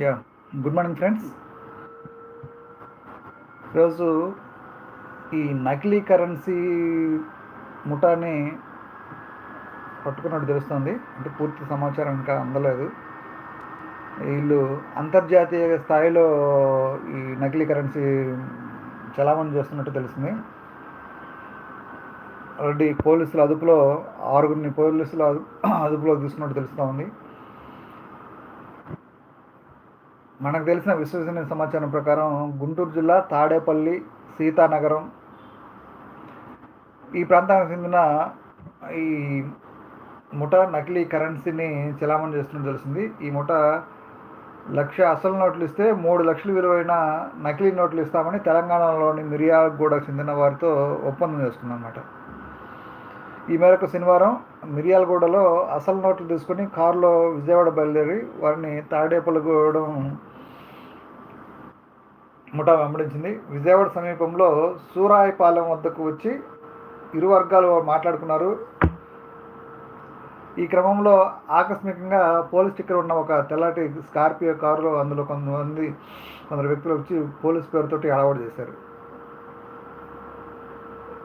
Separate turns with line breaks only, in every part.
या good morning friends नकली करे मुठाने పట్టుకున్నట్టు తెలుస్తుంది. అంటే పూర్తి సమాచారం ఇంకా అందలేదు. వీళ్ళు అంతర్జాతీయ స్థాయిలో ఈ నకిలీ కరెన్సీ చలామణి చేస్తున్నట్టు తెలిసింది. ఆల్రెడీ పోలీసుల అదుపులో ఆరుగురిని పోలీసుల అదుపులో తీసుకున్నట్టు తెలుస్తూ ఉంది. మనకు తెలిసిన విశ్వసనీయ సమాచారం ప్రకారం గుంటూరు జిల్లా తాడేపల్లి సీతానగరం ఈ ప్రాంతానికి చెందిన ఈ ముఠా నకిలీ కరెన్సీని చలామణి చేస్తున్నట్టు తెలిసింది. ఈ ముఠా లక్ష అసలు నోట్లు ఇస్తే మూడు లక్షలు విలువైన నకిలీ నోట్లు ఇస్తామని తెలంగాణలోని మిర్యాలగూడకు చెందిన వారితో ఒప్పందం చేసుకుందన్నమాట. ఈ మేరకు శనివారం మిర్యాలగూడలో అసలు నోట్లు తీసుకుని కారులో విజయవాడ బయలుదేరి వారిని తాడేపల్లిగూడెం ముఠా వెంబడించింది. విజయవాడ సమీపంలో సూరాయిపాలెం వద్దకు వచ్చి ఇరు వర్గాలు మాట్లాడుకున్నారు. ఈ క్రమంలో ఆకస్మికంగా పోలీస్ స్టిక్కర్ ఉన్న ఒక తెల్లటి స్కార్పియో కారులో అందులో కొంతమంది కొందరు వ్యక్తులు వచ్చి పోలీస్ పేరుతోటి అలవాటు చేశారు.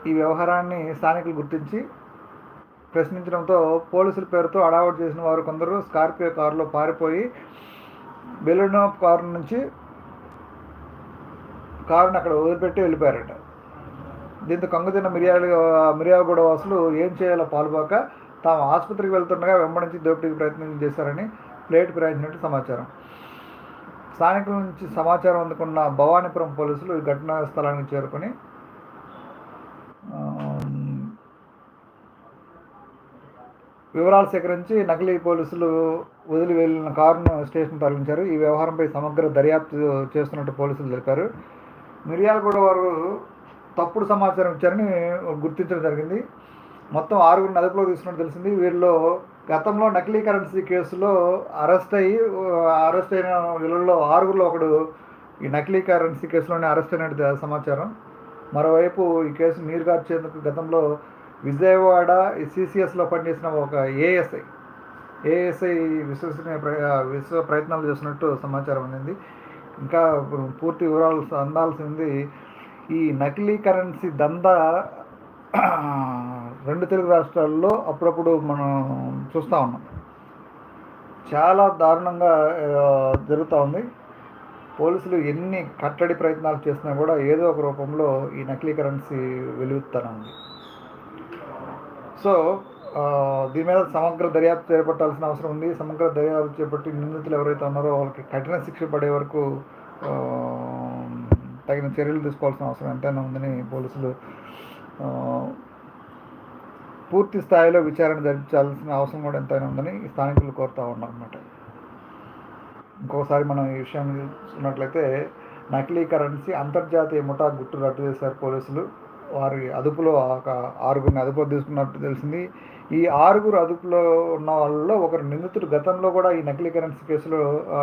ఈ వ్యవహారాన్ని స్థానికులు గుర్తించి ప్రశ్నించడంతో పోలీసుల పేరుతో అడావట్ చేసిన వారు కొందరు స్కార్పియో కారులో పారిపోయి బెలూనో కారు నుంచి కారుని అక్కడ వదిలిపెట్టి వెళ్ళిపోయారట. దీంతో కంగుతిన్న మిర్యాల మిర్యాలగూడ వాసులు ఏం చేయాలో పాల్పోక తాము ఆసుపత్రికి వెళ్తుండగా వెంబడించి దోపిడీకి ప్రయత్నం చేశారని ప్లేట్ ఫిరాయించినట్టు సమాచారం. స్థానికుల నుంచి సమాచారం అందుకున్న భవానీపురం పోలీసులు ఈ ఘటనా స్థలానికి చేరుకొని వివరాలు సేకరించి నకిలీ పోలీసులు వదిలి వెళ్ళిన కారును స్టేషన్ తరలించారు. ఈ వ్యవహారంపై సమగ్ర దర్యాప్తు చేస్తున్నట్టు పోలీసులు తెలిపారు. మిర్యాలగూడ వారు తప్పుడు సమాచారం ఇచ్చారని గుర్తించడం జరిగింది. మొత్తం ఆరుగురిని అదుపులో తీసుకున్నట్టు తెలిసింది. వీరిలో గతంలో నకిలీ కరెన్సీ కేసులో అరెస్ట్ అయ్యి అరెస్ట్ అయిన వీళ్ళలో ఆరుగురిలో ఒకడు ఈ నకిలీ కరెన్సీ కేసులోనే అరెస్ట్ అయినట్టు సమాచారం. మరోవైపు ఈ కేసు నీరుగార్చేందుకు గతంలో విజయవాడ సిసిఎస్లో పనిచేసిన ఒక ఏఎస్ఐ ఏఎస్ఐ విశ్వసనీయ ప్ర- విశ్వ ప్రయత్నాలు చేసినట్టు సమాచారం అందింది. ఇంకా పూర్తి వివరాలు అందాల్సింది ఈ నకిలీ కరెన్సీ దందా రెండు తెలుగు రాష్ట్రాల్లో అప్పుడప్పుడు మనం చూస్తూ ఉన్నాం. చాలా దారుణంగా జరుగుతూ ఉంది. పోలీసులు ఎన్ని కట్టడి ప్రయత్నాలు చేసినా కూడా ఏదో ఒక రూపంలో ఈ నకిలీ కరెన్సీ వెలుగుతూనే ఉంది. సో దీని మీద సమగ్ర దర్యాప్తు చేపట్టాల్సిన అవసరం ఉంది. సమగ్ర దర్యాప్తు చేపట్టి నిందితులు ఎవరైతే ఉన్నారో వాళ్ళకి కఠిన శిక్ష పడే వరకు తగిన చర్యలు తీసుకోవాల్సిన అవసరం ఎంతైనా ఉందని పోలీసులు పూర్తి స్థాయిలో విచారణ జరిపించాల్సిన అవసరం కూడా ఎంతైనా ఉందని స్థానికులు కోరుతూ ఉన్నారు అన్నమాట ఇంకోసారి మనం ఈ విషయం చూసుకున్నట్లయితే నకిలీ కరెన్సీ అంతర్జాతీయ ముఠా గుట్టు రద్దు చేశారు పోలీసులు. వారి అదుపులో ఒక ఆరుగురిని అదుపులో తీసుకున్నట్టు తెలిసింది. ఈ ఆరుగురు అదుపులో ఉన్న వాళ్ళలో ఒకరు నిందితుడు. గతంలో కూడా ఈ నకిలీ కరెన్సీ కేసులో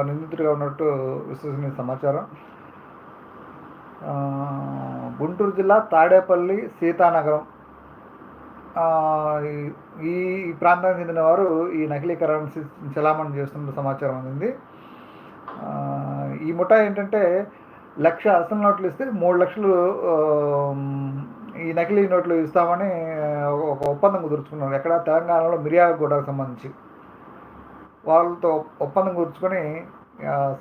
నిందితుడిగా ఉన్నట్టు విశ్వసనీయ సమాచారం. గుంటూరు జిల్లా తాడేపల్లి సీతానగరం ఈ- ప్రాంతానికి చెందిన వారు ఈ నకిలీ కరెన్సీ చలామణి చేస్తున్న సమాచారం అందింది. ఈ ముఠా ఏంటంటే లక్ష అసలు నోట్లు ఇస్తే మూడు లక్షలు ఈ నకిలీ నోట్లు ఇస్తామని ఒక ఒప్పందం కుదుర్చుకున్నారు. ఎక్కడ తెలంగాణలో మిర్యాలగూడకు సంబంధించి. వాళ్ళతో ఒప్పందం కుదుర్చుకొని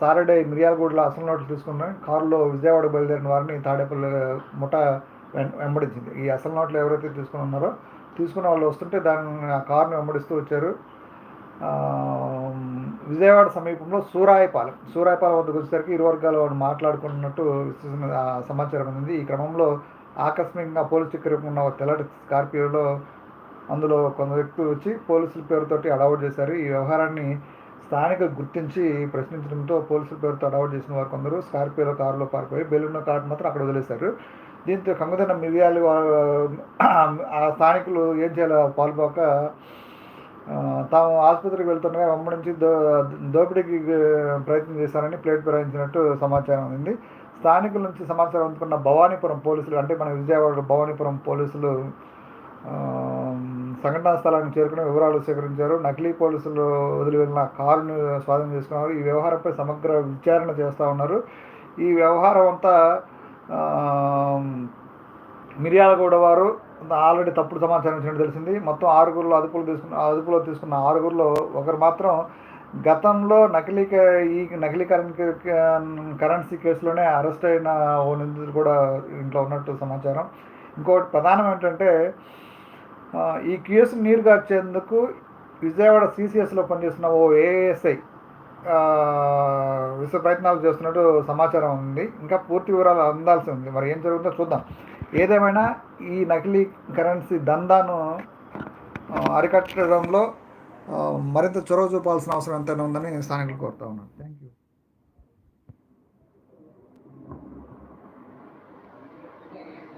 సాటర్డే మిర్యాలగూడలో అసలు నోట్లు తీసుకుని కారులో విజయవాడ బయలుదేరిన వారిని తాడేపల్లి ముఠ వెం- వెంబడించింది. ఈ అసలు నోట్లు ఎవరైతే తీసుకుని ఉన్నారో తీసుకున్న వాళ్ళు వస్తుంటే దాన్ని ఆ కార్ను వెంబడిస్తూ వచ్చారు. విజయవాడ సమీపంలో సూరాయపాలెం. సూరాయపాలెం వద్దకు వచ్చేసరికి ఇరు వర్గాలు వారు మాట్లాడుకున్నట్టు సమాచారం అందింది. ఈ క్రమంలో ఆకస్మికంగా పోలీసు స్టిక్కర్ ఉన్న ఒక తెల్లటి స్కార్పియోలో అందులో కొంత వ్యక్తులు వచ్చి పోలీసుల పేరుతోటి అడౌట్ చేశారు. ఈ వ్యవహారాన్ని స్థానికులు గుర్తించి ప్రశ్నించడంతో పోలీసుల పేరుతో అడౌట్ చేసిన వారు కొందరు స్కార్పియోలో కారులో పారిపోయి బెలూన్ కారు మాత్రం అక్కడ వదిలేశారు. దీంతో కంగుదన్న మిర్యాలు ఆ స్థానికులు ఏం చేయాలో పాల్పోక తాము ఆసుపత్రికి వెళ్తుండగా వెంబడించి దో దోపిడీకి ప్రయత్నం చేశారని ప్లేట్ ఫిరాయించినట్టు సమాచారం ఉంది స్థానికుల నుంచి సమాచారం అందుకున్న భవానీపురం పోలీసులు అంటే మన విజయవాడ భవానీపురం పోలీసులు సంఘటనా స్థలానికి చేరుకుని వివరాలు సేకరించారు. నకిలీ పోలీసులు వదిలి వెళ్ళిన కారును స్వాధీనం చేసుకున్నారు. ఈ వ్యవహారంపై సమగ్ర విచారణ చేస్తూ ఉన్నారు. ఈ వ్యవహారం అంతా మిర్యాలగూడ వారు ఆల్రెడీ తప్పుడు సమాచారం ఇచ్చినట్టు తెలిసింది. మొత్తం ఆరుగురులో అదుపులో తీసుకున్న అదుపులో తీసుకున్న ఆరుగురులో ఒకరు మాత్రం గతంలో నకిలీ ఈ నకిలీ కరెన్సీ కరెన్సీ కేసులోనే అరెస్ట్ అయిన ఓ నిందితుడు కూడా ఇంట్లో ఉన్నట్టు సమాచారం. ఇంకోటి ప్రధానం ఏంటంటే ఈ కేసు నీరుగార్చేందుకు విజయవాడ సిసిఎస్లో పనిచేస్తున్న ఓ ఏఎస్ఐ విశ్వ ప్రయత్నాలు చేస్తున్నట్టు సమాచారం ఉంది. ఇంకా పూర్తి వివరాలు అందాల్సి ఉంది. మరి ఏం జరుగుతుందో చూద్దాం. ఏదేమైనా ఈ నకిలీ కరెన్సీ దందాను అరికట్టడంలో మరింత చొరవ చూపాల్సిన అవసరం ఎంతైనా ఉందని స్థానికులు కోరుతా ఉన్నాను థ్యాంక్ యూ